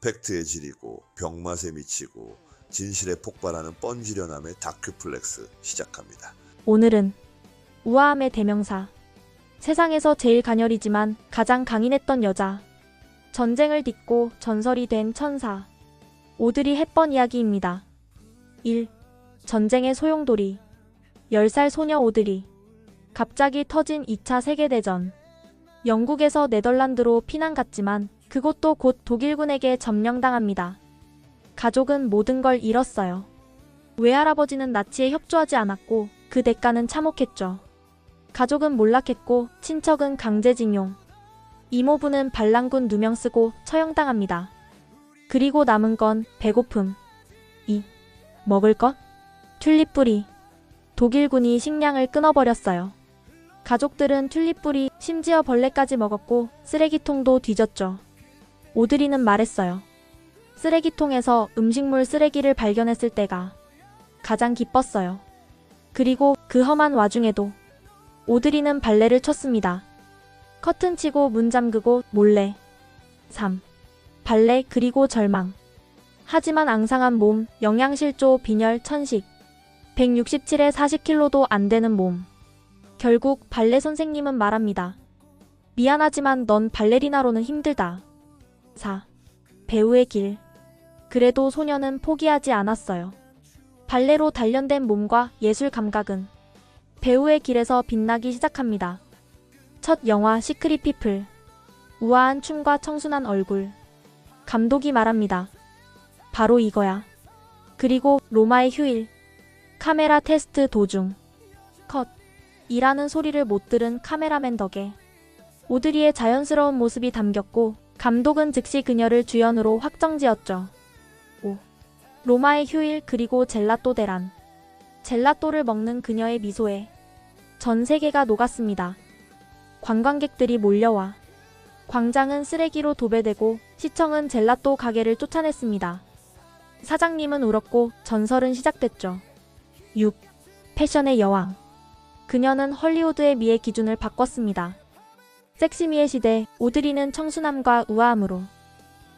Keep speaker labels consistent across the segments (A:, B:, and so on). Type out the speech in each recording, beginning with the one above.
A: 팩트에 지리고 병맛에 미치고 진실에 폭발하는 뻔지련함의 다큐플렉스 시작합니다.
B: 오늘은 우아함의 대명사. 세상에서 제일 가녀리지만 가장 강인했던 여자. 전쟁을 딛고 전설이 된 천사. 오드리 햇번 이야기입니다. 1. 전쟁의 소용돌이. 10살 소녀 오드리. 갑자기 터진 2차 세계대전. 영국에서 네덜란드로 피난 갔지만 그곳도 곧 독일군에게 점령당합니다. 가족은 모든 걸 잃었어요. 외할아버지는 나치에 협조하지 않았고 그 대가는 참혹했죠. 가족은 몰락했고 친척은 강제징용. 이모부는 반란군 누명 쓰고 처형당합니다. 그리고 남은 건 배고픔. 2. 먹을 것? 튤립 뿌리. 독일군이 식량을 끊어버렸어요. 가족들은 튤립 뿌리, 심지어 벌레까지 먹었고 쓰레기통도 뒤졌죠. 오드리는 말했어요. 쓰레기통에서 음식물 쓰레기를 발견했을 때가 가장 기뻤어요. 그리고 그 험한 와중에도 오드리는 발레를 쳤습니다. 커튼 치고 문 잠그고 몰래. 3. 발레 그리고 절망. 하지만 앙상한 몸, 영양실조, 빈혈, 천식. 167에 40kg도 안 되는 몸. 결국 발레 선생님은 말합니다. 미안하지만 넌 발레리나로는 힘들다. 4. 배우의 길. 그래도 소녀는 포기하지 않았어요. 발레로 단련된 몸과 예술 감각은 배우의 길에서 빛나기 시작합니다. 첫 영화 시크릿 피플. 우아한 춤과 청순한 얼굴. 감독이 말합니다. 바로 이거야. 그리고 로마의 휴일. 카메라 테스트 도중. 컷. 이라는 소리를 못 들은 카메라맨 덕에 오드리의 자연스러운 모습이 담겼고 감독은 즉시 그녀를 주연으로 확정지었죠. 5. 로마의 휴일 그리고 젤라또 대란. 젤라또를 먹는 그녀의 미소에 전 세계가 녹았습니다. 관광객들이 몰려와 광장은 쓰레기로 도배되고 시청은 젤라또 가게를 쫓아냈습니다. 사장님은 울었고 전설은 시작됐죠. 6. 패션의 여왕. 그녀는 헐리우드의 미의 기준을 바꿨습니다. 섹시미의 시대, 오드리는 청순함과 우아함으로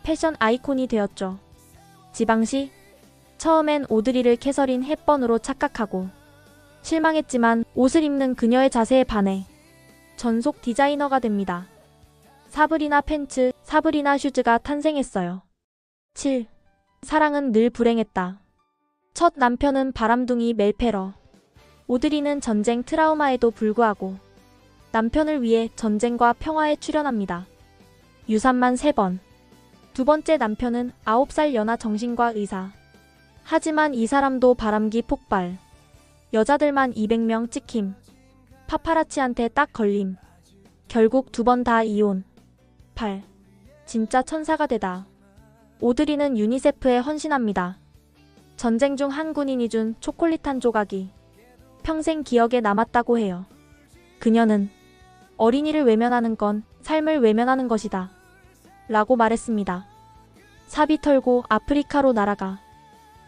B: 패션 아이콘이 되었죠. 지방시 처음엔 오드리를 캐서린 햇번으로 착각하고 실망했지만 옷을 입는 그녀의 자세에 반해 전속 디자이너가 됩니다. 사브리나 팬츠, 사브리나 슈즈가 탄생했어요. 7. 사랑은 늘 불행했다. 첫 남편은 바람둥이 멜페러. 오드리는 전쟁 트라우마에도 불구하고 남편을 위해 전쟁과 평화에 출연합니다. 유산만 3번. 두 번째 남편은 9살 연하 정신과 의사. 하지만 이 사람도 바람기 폭발. 여자들만 200명 찍힘. 파파라치한테 딱 걸림. 결국 두 번 다 이혼. 8. 진짜 천사가 되다. 오드리는 유니세프에 헌신합니다. 전쟁 중 한 군인이 준 초콜릿 한 조각이 평생 기억에 남았다고 해요. 그녀는 어린이를 외면하는 건 삶을 외면하는 것이다. 라고 말했습니다. 사비 털고 아프리카로 날아가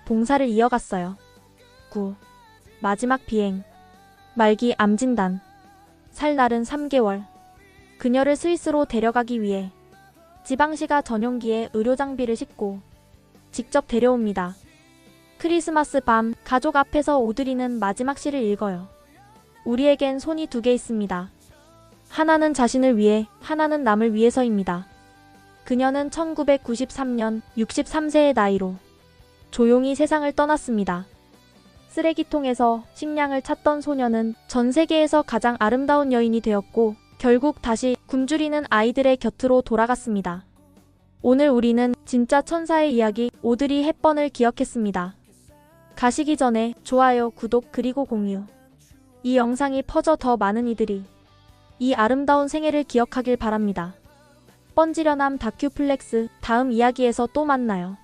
B: 봉사를 이어갔어요. 9. 마지막 비행. 말기 암 진단. 살 날은 3개월. 그녀를 스위스로 데려가기 위해 지방시가 전용기에 의료 장비를 싣고 직접 데려옵니다. 크리스마스 밤 가족 앞에서 오드리는 마지막 시를 읽어요. 우리에겐 손이 두 개 있습니다. 하나는 자신을 위해, 하나는 남을 위해서입니다. 그녀는 1993년 63세의 나이로 조용히 세상을 떠났습니다. 쓰레기통에서 식량을 찾던 소녀는 전 세계에서 가장 아름다운 여인이 되었고 결국 다시 굶주리는 아이들의 곁으로 돌아갔습니다. 오늘 우리는 진짜 천사의 이야기 오드리 햇번을 기억했습니다. 가시기 전에 좋아요, 구독 그리고 공유. 이 영상이 퍼져 더 많은 이들이 이 아름다운 생애를 기억하길 바랍니다. 뻔지련함 다큐플렉스 다음 이야기에서 또 만나요.